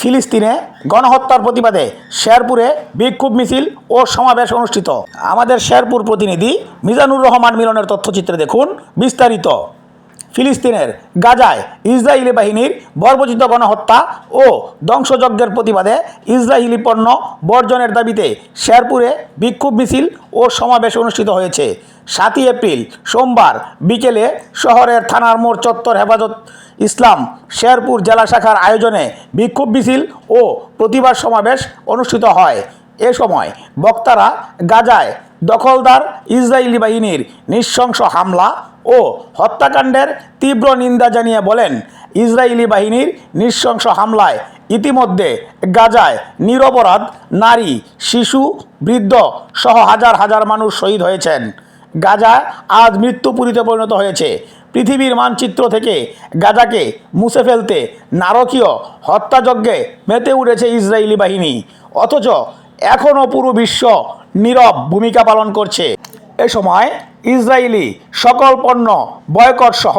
ফিলিস্তিনে গণহত্যার প্রতিবাদে শেরপুরে বিক্ষোভ মিছিল ও সমাবেশ অনুষ্ঠিত। আমাদের শেরপুর প্রতিনিধি মিজানুর রহমান মিলনের তথ্যচিত্রে দেখুন বিস্তারিত। ফিলিস্তিনের গাজায় ইসরায়েলি বাহিনীর বর্বচিত গণহত্যা ও ধ্বংসযজ্ঞের প্রতিবাদে ইসরায়েলি পণ্য বর্জনের দাবিতে শেরপুরে বিক্ষোভ মিছিল ও সমাবেশ অনুষ্ঠিত হয়েছে। সাতই এপ্রিল সোমবার বিকেলে শহরের থানার মোড় চত্বর হেফাজত ইসলাম শেরপুর জেলা শাখার আয়োজনে বিক্ষোভ মিছিল ও প্রতিবাদ সমাবেশ অনুষ্ঠিত হয়। এ সময় বক্তারা গাজায় দখলদার ইসরায়েলি বাহিনীর নৃশংস হামলা ও হত্যাকাণ্ডের তীব্র নিন্দা জানিয়ে বলেন ইসরায়েলি বাহিনীর নৃশংস হামলায় ইতিমধ্যে গাজায় নিরপরাধ নারী, শিশু, বৃদ্ধ সহ হাজার হাজার মানুষ শহীদ হয়েছেন। গাজা আজ মৃত্যুপুরীতে পরিণত হয়েছে। পৃথিবীর মানচিত্র থেকে গাজাকে মুছে ফেলতে নারকীয় হত্যাযজ্ঞে মেতে উঠেছে ইসরায়েলি বাহিনী। অথচ এখনও পুরো বিশ্ব নীরব ভূমিকা পালন করছে। এ সময় ইসরায়েলি সকল পণ্য বয়কট সহ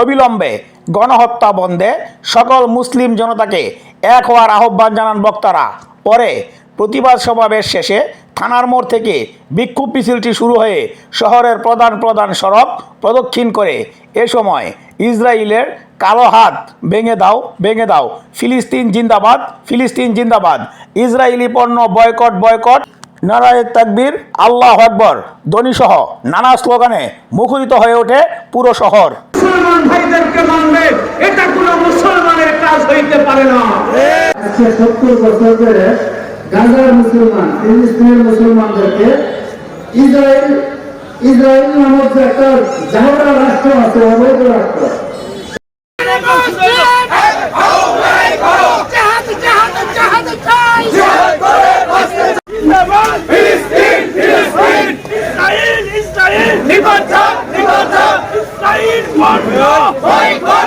অবিলম্বে গণহত্যা বন্ধে সকল মুসলিম জনতাকে এক হওয়ার আহ্বান জানান বক্তারা। পরে প্রতিবাদ সমাবেশ শেষে থানার মোড় থেকে বিক্ষোভ মিছিলটি শুরু হয়ে শহরের প্রধান প্রধান সড়ক প্রদক্ষিণ করে এ সময় ইসরায়েলের কালো হাত ভেঙে দাও ভেঙে দাও। ফিলিস্তিন জিন্দাবাদ ফিলিস্তিন জিন্দাবাদ। ইসরায়েলি পণ্য বয়কট বয়কট। নারায় তাকবীর, আল্লাহ আকবর, ধ্বনিসহ নানা স্লোগানে মুখরিত হয়ে ওঠে পুরো শহর। মুসলমান ভাইদেরকে মানবে এটা কোনো মুসলমানের কাজ হইতে পারে না। আজকে সত্তর বছর ধরে গাজার মুসলমান, ফিলিস্তিনের মুসলমানদেরকে ইসরায়েল ইসরায়েল নামক একটা জাহরা রাষ্ট্র আছে, অবৈধ রাষ্ট্র। Boicó!